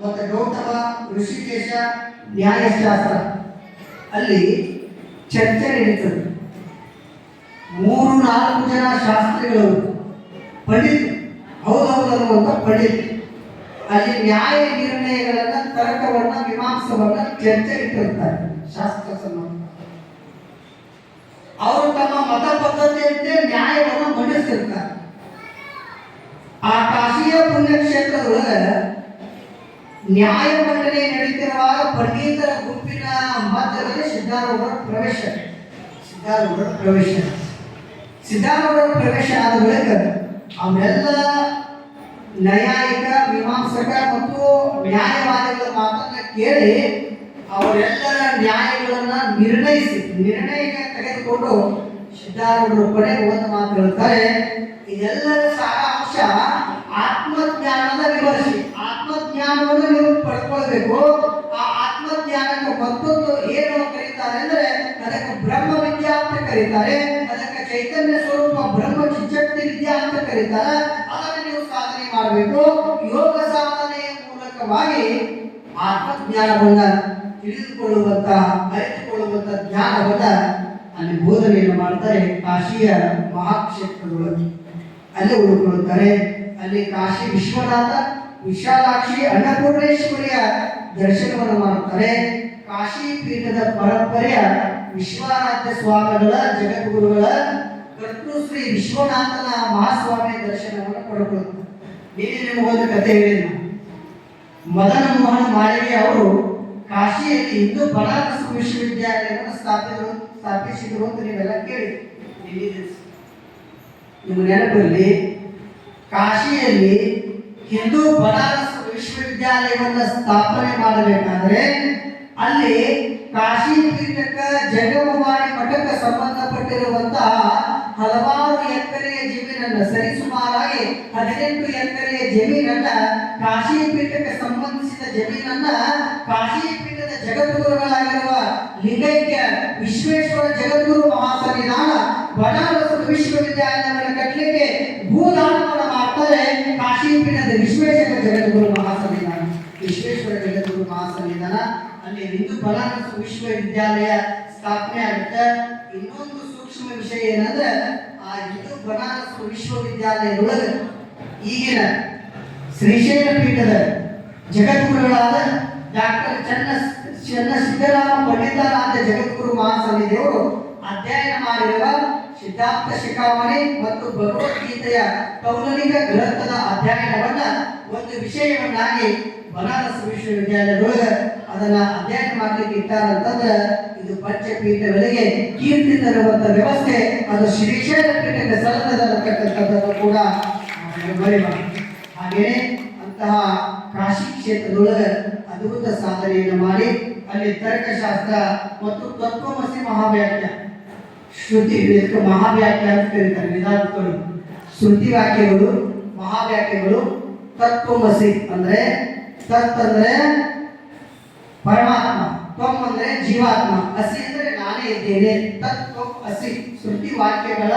ಮತ್ತು ಗೌತಮ ಋಷಿಕೇಶ ನ್ಯಾಯಶಾಸ್ತ್ರ. ಅಲ್ಲಿ ಚರ್ಚೆ ನಡೀತದೆ. ಮೂರು ನಾಲ್ಕು ಜನ ಶಾಸ್ತ್ರಿಗಳು, ಪಂಡಿತ್, ಹೌದೌದು ಅಂತ ಪಂಡಿತ್, ಅಲ್ಲಿ ನ್ಯಾಯ ನಿರ್ಣಯಗಳನ್ನ, ತರ್ಕವನ್ನ, ಮೀಮಾಂಸವನ್ನ ಚರ್ಚೆ ಇಟ್ಟಿರ್ತಾರೆ ಶಾಸ್ತ್ರ ಅವರು ತಮ್ಮ ಮತ ಪದ್ಧತಿಯಂತೆ ನ್ಯಾಯವನ್ನು ಮಂಡಿಸಿರ್ತಾರೆ ಆ ಕಾಶಿಯ ಪುಣ್ಯಕ್ಷೇತ್ರದೊಳಗೆ ನ್ಯಾಯ ಮಂಡನೆ ನಡೀತಿರುವಾಗ ಪಂಡಿತರ ಗುಂಪಿನ ಮಧ್ಯದಲ್ಲಿ ಸಿದ್ಧಾರೂಢರ ಪ್ರವೇಶ. ಸಿದ್ಧಾರೂಢರ ಪ್ರವೇಶ. ಸಿದ್ಧಾರೂಢರ ಪ್ರವೇಶ ಆದ ಬಳಿಕ ಅವೆಲ್ಲ ನ್ಯಾಯಿಕ ಮೀಮಾಂಸಕ ಮತ್ತು ನ್ಯಾಯವಾದಿಗಳ ಮಾತನ್ನ ಕೇಳಿ ಅವರೆಲ್ಲರ ನ್ಯಾಯಗಳನ್ನ ನಿರ್ಣಯಿಸಿ, ನಿರ್ಣಯಕ್ಕೆ ತೆಗೆದುಕೊಂಡು ಸಿದ್ಧಾರೂಢರು ಕೊನೆಗೆ ಒಂದು ಮಾತು ಹೇಳ್ತಾರೆ, ಇದೆಲ್ಲರ ಸಾರಾಂಶ ಆತ್ಮಜ್ಞಾನದ ವಿಮರ್ಶೆ. ಆತ್ಮಜ್ಞಾನವನ್ನು ನೀವು ಪಡ್ಕೊಳ್ಬೇಕು. ಆ ಆತ್ಮಜ್ಞಾನಕ್ಕೆ ಮತ್ತೊಂದು ಏನು ಕರೀತಾರೆ ಅಂದ್ರೆ ಅದಕ್ಕೆ ಬ್ರಹ್ಮ ವಿದ್ಯಾ ಅಂತ ಕರೀತಾರೆ. ಅದಕ್ಕೆ ಚೈತನ್ಯ ಸ್ವರೂಪ ಬ್ರಹ್ಮ ಚಿಚ್ಚಕ್ತಿ ವಿದ್ಯಾ ಅಂತ ಕರೀತಾರೆ. ಅದನ್ನು ನೀವು ಸಾಧನೆ ಮಾಡಬೇಕು. ಯೋಗ ಸಾಧನೆಯ ಮೂಲಕವಾಗಿ ಆತ್ಮಜ್ಞಾನವನ್ನ ತಿಳಿದುಕೊಳ್ಳುವಂತ ಅರಿತುಕೊಳ್ಳುವಂತ ಜ್ಞಾನವನ್ನ ಅಲ್ಲಿ ಬೋಧನೆಯನ್ನು ಮಾಡ್ತಾರೆ ಕಾಶಿಯ ಮಹಾಕ್ಷೇತ್ರದೊಳಗೆ. ಅಲ್ಲಿ ಉಳ್ಕೊಳ್ತಾರೆ ಅಲ್ಲಿ ಕಾಶಿ ವಿಶ್ವನಾಥ ವಿಶಾಲಾಕ್ಷಿ ಅನ್ನಪೂರ್ಣೇಶ್ವರಿಯ ದರ್ಶನವನ್ನು ಮಾಡುತ್ತಾರೆ. ಕಾಶಿ ಪೀಠದ ಪರಂಪರೆಯ ವಿಶ್ವನಾಥ ಸ್ವಾಮಿಗಳ ಜಗದ್ಗುರುಗಳ ಕರ್ತೃಶ್ರೀ ವಿಶ್ವನಾಥನ ಮಹಾಸ್ವಾಮಿ ದರ್ಶನವನ್ನು ಪಡ್ಕೊಳ್ತಾರೆ ಇಲ್ಲಿ ಕಥೆ ಹೇಳಿದ ಮದನ ಮೋಹನ್ ಮಾಳಿಗೆ ಅವರು ಕಾಶಿಯಲ್ಲಿ ಇಂದು ಬನಾರಸ್ ವಿಶ್ವವಿದ್ಯಾಲಯವನ್ನು ಸ್ಥಾಪಿಸಿದರು ಸ್ಥಾಪಿಸಿದರು ಅಂತ ನೀವೆಲ್ಲ ಕೇಳಿ. ನಿಮ್ಮ ನೆನಪಲ್ಲಿ ಕಾಶಿಯಲ್ಲಿ ಹಿಂದೂ ಬನಾರಸ್ ವಿಶ್ವವಿದ್ಯಾಲಯವನ್ನು ಸ್ಥಾಪನೆ ಮಾಡಬೇಕಾದ್ರೆ ಅಲ್ಲಿ ಕಾಶಿ ಪೀಠಕ್ಕೆ ಜಗಮವಾಣಿ ಮಠಕ್ಕೆ ಸಂಬಂಧಪಟ್ಟಿರುವಂತಹ ಹಲವಾರು ಎಕರೆಯ ಜಮೀನನ್ನ ಸರಿಸುಮಾರಾಗಿ ಹದಿನೆಂಟು ಎಕರೆಯ ಜಮೀನನ್ನ ಕಾಶಿ ಪೀಠಕ್ಕೆ ಸಂಬಂಧಿಸಿದ ಜಮೀನನ್ನ ಕಾಶಿ ಪೀಠದ ಜಗದ್ಗುರುಗಳಾಗಿರುವ ಲಿಂಗೈಕ್ಯ ವಿಶ್ವೇಶ್ವರ ಜಗದ್ಗುರು ಮಹಾಸನ್ನಿಧಾನ ಬನಾರಸ್ ವಿಶ್ವವಿದ್ಯಾಲಯವನ್ನು ಕಟ್ಟಲಿಕ್ಕೆ ಮಾಡ್ತಾರೆ ಪೀಠದ ವಿಶ್ವೇಶ್ವರ ಜಗದ್ಗುರು ಮಹಾಸಂವಿಧಾನ ವಿಶ್ವೇಶ್ವರ ಜಗದ್ಗುರು ಮಹಾಸಂವಿಧಾನ ಅಲ್ಲಿ ಹಿಂದೂ ಬನಾರಸ್ ವಿಶ್ವವಿದ್ಯಾಲಯ ಸ್ಥಾಪನೆ ಆಗುತ್ತೆ. ಇನ್ನೊಂದು ಸೂಕ್ಷ್ಮ ವಿಷಯ ಏನಂದ್ರೆ, ಆ ಹಿಂದೂ ಬನಾರಸ್ ವಿಶ್ವವಿದ್ಯಾಲಯದೊಳಗೆ ಈಗಿನ ಶ್ರೀಶೈಲ ಪೀಠದ ಜಗದ್ಗುರುಗಳಾದ ಡಾಕ್ಟರ್ ಚನ್ನ ಚನ್ನ ಸಿದ್ದರಾಮ ಪಂಡಿತಾರಾಧ್ಯ ಜಗದ್ಗುರು ಮಹಾಸನ್ನಿಧಿಯವರು ಅಧ್ಯಯನ ಮಾಡಿರುವ ಸಿದ್ಧಾಂತ ಶಿಖಾಮಣಿ ಮತ್ತು ಭಗವದ್ಗೀತೆಯ ಪೌಲನಿಕ ಗ್ರಂಥದ ಅಧ್ಯಯನವನ್ನ ಒಂದು ವಿಷಯವನ್ನಾಗಿ ಬನಾರಸ್ ವಿಶ್ವವಿದ್ಯಾಲಯದೊಳಗೆ ಅದನ್ನ ಅಧ್ಯಯನ ಮಾಡ್ಲಿಕ್ಕೆ ಇಟ್ಟಾರಂತಂದ್ರೆ ಇದು ಪಂಚಪೀಠಗಳಿಗೆ ಕೀರ್ತಿ ತರುವಂತ ವ್ಯವಸ್ಥೆ, ಅದು ಶ್ರೀಶೈಲ ಪೀಠಕ್ಕೆ ಸಲ್ಲದಕ್ಕಂಥದ್ದನ್ನು ಕೂಡ ಹಾಗೆಯೇ ಅಂತಹ ಕಾಶಿ ಕ್ಷೇತ್ರದೊಳಗೆ ಅದ್ಭುತ ಸಾಧನೆಯನ್ನು ಮಾಡಿ ಅಲ್ಲಿ ತರ್ಕಶಾಸ್ತ್ರ ಮತ್ತು ತತ್ವಮಸಿ ಮಹಾವ್ಯಾಖ್ಯ ಶ್ರುತಿ ಇದಕ್ಕೆ ಮಹಾವ್ಯಾಖ್ಯ ಅಂತ ಕರೀತಾರೆ. ವೇದಾಂತಗಳು ಶ್ರುತಿ ವಾಕ್ಯಗಳು, ಮಹಾವ್ಯಾಖ್ಯಗಳು ತತ್ವಮಸಿ ಅಂದ್ರೆ ತತ್ ಅಂದ್ರೆ ಪರಮಾತ್ಮ, ತ್ವಂ ಅಂದ್ರೆ ಜೀವಾತ್ಮ, ಅಸಿ ಅಂದ್ರೆ ನಾನೇ ಇದ್ದೇನೆ ತತ್ ತ್ವಂ ಅಸಿ. ಶ್ರುತಿ ವಾಕ್ಯಗಳ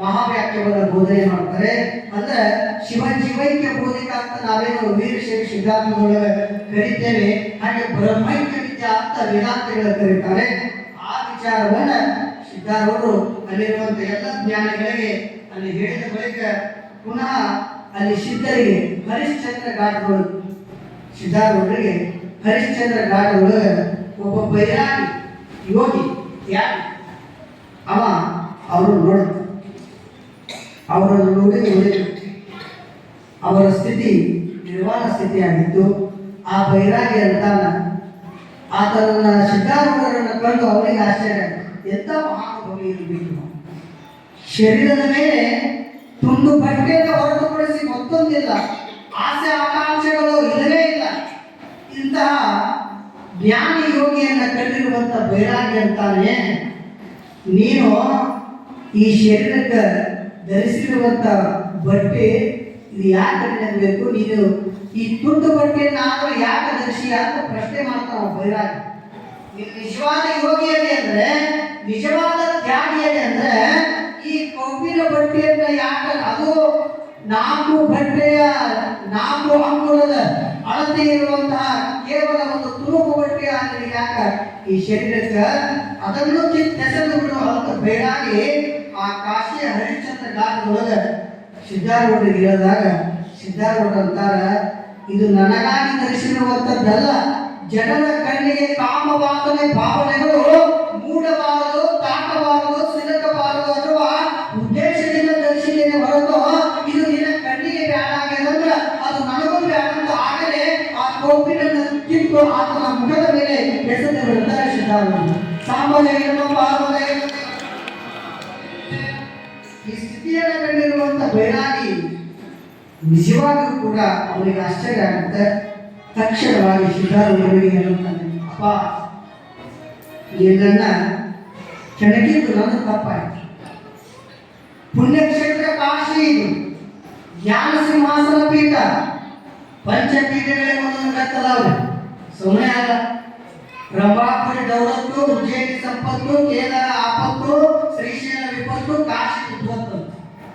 ಮಹಾವ್ಯಾಖ್ಯವನ್ನ ಬೋಧನೆ ಮಾಡ್ತಾರೆ. ಅಂದ್ರೆ ಶಿವ ಜೀವೈಕ್ಯ ಬೋಧಿಕ ಅಂತ ನಾವೇನು ವೀರಶೈವ ಸಿದ್ಧಾಂತದೊಳಗೆ ಕರಿತೇವೆ, ಹಾಗೆ ಬ್ರಹ್ಮೈಕ್ಯ ವಿದ್ಯಾ ಅಂತ ವೇದಾಂತಗಳು ಕರೀತಾರೆ. ಆ ವಿಚಾರವನ್ನ ಸಿದ್ಧಾರೂಢರು ಅಲ್ಲಿರುವಂಥ ಎಲ್ಲ ಜ್ಞಾನಗಳಿಗೆ ಅಲ್ಲಿ ಹೇಳಿದ ಬಳಿಕ ಪುನಃ ಅಲ್ಲಿ ಸಿದ್ಧರಿಗೆ ಹರಿಶ್ಚಂದ್ರ ಘಾಟ್ಗಳು ಸಿದ್ಧಾರೂಢರಿಗೆ ಹರಿಶ್ಚಂದ್ರ ಘಾಟ್ ಒಳಗೆ ಒಬ್ಬ ಬೈರಾಗಿ ಯೋಗಿ ಯಾಕೆ ಅವ ಅವರು ನೋಡ. ಅವರನ್ನು ನೋಡಿ ನೋಡಿ ಅವರ ಸ್ಥಿತಿ ನಿರ್ವಾಣ ಸ್ಥಿತಿಯಾಗಿದ್ದು ಆ ಬೈರಾಗಿ ಅಂತಾನ. ಆತನನ್ನ ಸಿದ್ಧಾರ್ಥರನ್ನು ಕಂಡು ಅವರಿಗೆ ಆಶ್ಚರ್ಯ ಆಯ್ತು. ಮಹಾನುಭಾವಿ ಇರಬೇಕು ಶರೀರದ ಮೇಲೆ ತುಂಡು ಬಟ್ಟೆಯನ್ನು ಹೊರತುಪಡಿಸಿ ಮತ್ತೊಂದಿಲ್ಲ. ಆಸೆ ಆಕಾಂಕ್ಷೆಗಳು ಇಲ್ಲವೇ ಇಲ್ಲ. ಇಂತಹ ಜ್ಞಾನಿ ಯೋಗಿಯನ್ನು ಕಂಡಿರುವಂತ ಬೈರಾಗಿ ಅಂತಾನೆ ನೀನು ಈ ಶರೀರಕ್ಕೆ ಧರಿಸಿರುವಂತ ಬಟ್ಟೆ ಇದು ಯಾಕೆ ಅನ್ಬೇಕು ನೀನು ಈ ತುಂಡು ಬಟ್ಟೆಯನ್ನಾದ್ರೂ ಯಾಕೆ ಧರಿಸಿ ಅಂತ ಪ್ರಶ್ನೆ ಮಾಡ್ತಾವ ಬೈರಾಗಿ ನಿಜವಾದ ಯೋಗಿಯಲ್ಲಿ ಅಂದ್ರೆ ನಿಜವಾದ ತ್ಯಾಗಿಯಲ್ಲಿ ಅಂದ್ರೆ, ಈ ಕಬ್ಬಿನ ಬಟ್ಟೆಯನ್ನ ಯಾಕೆ, ಅದು ನಾಲ್ಕು ಬಟ್ಟೆಯ, ನಾಲ್ಕು ಅಂಗುಲದ ಅಳತೆ ಇರುವಂತಹ ಕೇವಲ ಒಂದು ತುರುಕು ಬಟ್ಟೆ ಆಗಲಿ ಯಾಕ, ಈ ಶರೀರಕ್ಕೆ ಅದನ್ನು ಕಿತ್ತೆಸೆದು ಬಿಡುವಂತ ಬೇಡಾಗಿ ಆ ಕಾಶಿಯ ಹರಿಶ್ಚಂದ್ರ ಗಾತ್ರದೊಳಗ ಹೇಳಿದಾಗ ಸಿದ್ಧಾರೂಢ ಅಂತಾರ, ಇದು ನನಗಾಗಿ ಧರಿಸಿರುವಂತದ್ದಲ್ಲ ಜನರ ಕಣ್ಣಿಗೆ ಕಾಮವಾಸನೆ, ಭಾವನೆಗಳು ಮೂಡಬಾರದು. ಆ ಕೋಪಿನನ್ನು ಕಿತ್ತು ಆತನ ಮುಖದ ಮೇಲೆ ಎಸೆದು ಬಿಡ್ತಾರೆ ಸಿದ್ಧಾರೂಢ ಸಾಮಾನ್ಯ ಈ ಸ್ಥಿತಿಯನ್ನು ಕಂಡಿರುವಂತ ಬೈರಾಗಿ ನಿಜವಾಗಿಯೂ ಕೂಡ ಅವರಿಗೆ ಆಶ್ಚರ್ಯ ಆಗುತ್ತೆ. ತಕ್ಷಣವಾಗಿ ಸಿದ್ಧಾರೂಢರಿಗೆ ಹೇಳುತ್ತಾನೆ ಅಪ್ಪ ಇದನ್ನ ಕೆಣಕಿದ್ದು ನನ್ನ ತಪ್ಪಾಯಿತು. ಪುಣ್ಯಕ್ಷೇತ್ರ ಕಾಶಿ ಇದು. ಜ್ಞಾನ ಸಿಂಹಾಸನ ಪೀಠ. ಪಂಚಪೀಠಗಳೇ ಒಂದೊಂದು ಕತ್ತಲವ್ರೆ ಸುಮ್ಮನೆ ಆಗ ಪ್ರಭಾಪುರಿ ದೌಲತ್ತು, ಉಜ್ಜಯಿನಿ ಸಂಪತ್ತು, ಕೇದಾರ ಆಪತ್ತು, ಶ್ರೀಶೈಲ ವಿಪತ್ತು, ಕಾಶಿ ವಿಪತ್ತು.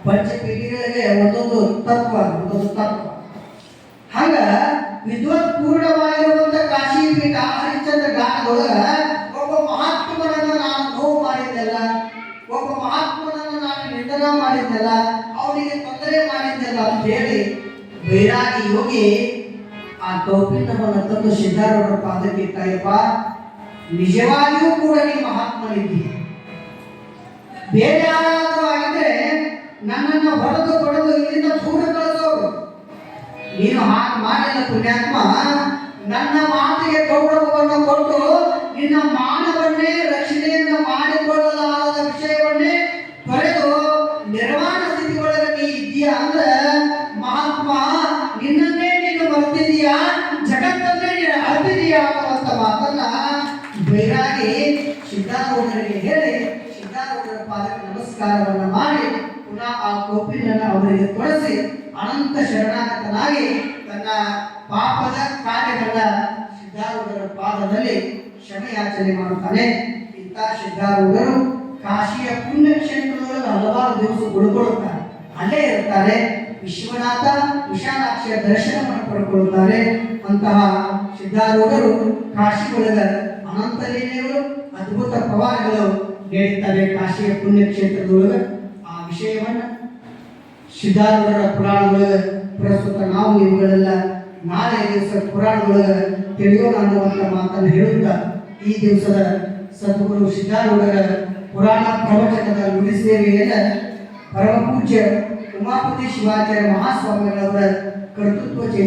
ಪಂಚಪೀಠಗಳಿಗೆ ಒಂದೊಂದು ತತ್ವ ಒಂದೊಂದು ತತ್ವ. ಹಂಗ ವಿದ್ವತ್ ಆ ಕೌಪಿನವನ್ನು ತಂದು ಸಿದ್ಧಾರವರ ಪಾದಕ್ಕೆ ಇಟ್ಟಾಯಪ್ಪ ನಿಜವಾಗಿಯೂ ಕೂಡ ನೀ ಮಹಾತ್ಮನಿದ್ದೀಯ ಬೇರೆ ಯಾರಾದರೂ ಆಗಿದ್ರೆ ನನ್ನನ್ನು ಹೊಡೆದು ಹೊಡೆದು ಇಲ್ಲಿಂದ ದೂರ ಕಳಿಸೋರು. ನೀನು ಹಾಗೆ ಮಾಡಿಲ್ಲ ಪುಣ್ಯಾತ್ಮ ನನ್ನ ಮಾತಿಗೆ ಗೌರವವನ್ನು ಕೊಟ್ಟು ನಿನ್ನ ಮಾನವನ್ನೇ ರಕ್ಷಣೆಯನ್ನು ಮಾಡಿಕೊಳ್ಳಲಾದ ವಿಷಯವನ್ನೇ ಪಡೆದು ನಿರ್ವಾಣ ಸ್ಥಿತಿ ಒಳಗೆ ನೀ ಇದೆಯಾ ಅಂದ್ರೆ ಪಾದಕ್ಕೆ ನಮಸ್ಕಾರವನ್ನ ಮಾಡಿ ಪುನಃ ಆ ಕೋಪಿಲನ್ನು ಅವರಿಗೆ ತೊಳಸಿ ಅನಂತ ಶರಣಾಗತನಾಗಿ ತನ್ನ ಪಾಪದ ಕಾರ್ಯಗಳ ಸಿದ್ಧಾರೂಢರ ಪಾದದಲ್ಲಿ ಕ್ಷಮೆಯಾಚನೆ ಮಾಡುತ್ತಾನೆ. ಇಂಥ ಸಿದ್ಧಾರೂಢರು ಕಾಶಿಯ ಪುಣ್ಯಕ್ಷೇತ್ರದೊಳಗೆ ಹಲವಾರು ದಿವಸ ಉಳ್ಕೊಳ್ಳುತ್ತಾರೆ. ಅಲ್ಲೇ ಇರ್ತಾರೆ. ವಿಶ್ವನಾಥ ವಿಶಾಲಾಕ್ಷಿಯ ದರ್ಶನವನ್ನು ಪಡ್ಕೊಳ್ಳುತ್ತಾರೆ. ಅಂತಹ ಸಿದ್ಧಾರೂಢರು ಕಾಶಿ ಒಳಗ ಅನಂತ ಲೀಲೆಗಳು, ಅದ್ಭುತ ಪ್ರವಾಹಗಳು ನಡೀತವೆ ಕಾಶಿಯ ಪುಣ್ಯಕ್ಷೇತ್ರದೊಳಗ ಆ ವಿಷಯವನ್ನ ಸಿದ್ಧಾರೂಢರ ಪುರಾಣದೊಳಗ ಪ್ರಸ್ತುತ ನಾವು ಇವುಗಳೆಲ್ಲ ನಾಳೆ ದಿವಸ ಪುರಾಣದೊಳಗ ತಿಳಿಯೋಣ ಅನ್ನುವಂಥ ಮಾತನ್ನು ಹೇಳುತ್ತಾ ಈ ದಿವಸದ ಸದ್ಗುರು ಸಿದ್ಧಾರೂಢರ ಪುರಾಣ ಪ್ರವಚನದ ನುಡಿಸೇವೆಯನ್ನ ಪರಮಪೂಜ್ಯ ಉಮಾಪತಿ ಶಿವಾಚಾರ್ಯ ಮಹಾಸ್ವಾಮಿಗಳವರ ಕರ್ತೃತ್ವ